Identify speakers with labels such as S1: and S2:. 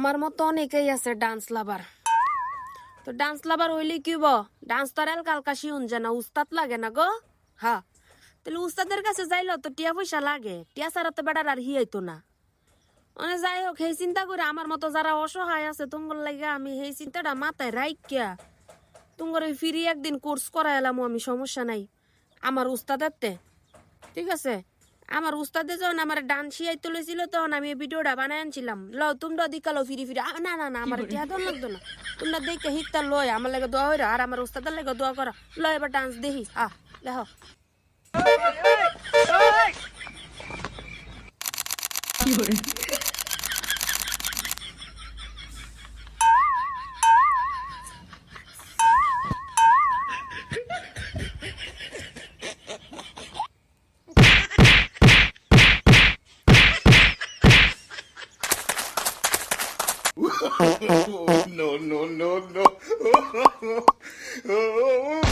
S1: আমার মতো অনেকেই আছে ডান্স লাভার তো ডান্স লাভার হইলে কি হইব? ডান্স তো আর কালকা শিউন যে না, উস্তাদ লাগে না গো। হা। তাহলে উস্তাদের কাছে যাইলো তো টিয়া পয়সা লাগে। টিয়া ছাড়া তো বেড়ার আর হিয়াইতো না। মানে যাই হোক, সেই চিন্তা করে আমার মতো যারা অসহায় আছে, তোমার লাগে আমি সেই চিন্তাটা মাথায় রাইকিয়া তোমার ওই ফিরি একদিন কোর্স করা এলাম আমি সমস্যা নাই। আমার উস্তাদারতে ঠিক আছে? আমার উস্তাদে যখন আমার ডান শিয়াই তুলেছিল তখন আমি এই ভিডিওটা বানায় আনছিলাম। ল তোমরা দিকালো ফিরি ফিরি। আ, না না না আমার ইতিহাস দল লাগতো না। তোমরা দেখে হিকতা লয় আমার লাগে দোয়া হইরা আর আমার উস্তাদের লাগে দোয়া করা। ল এবার ডান্স দেখি। আহ আ দেখ
S2: no, no, no, no.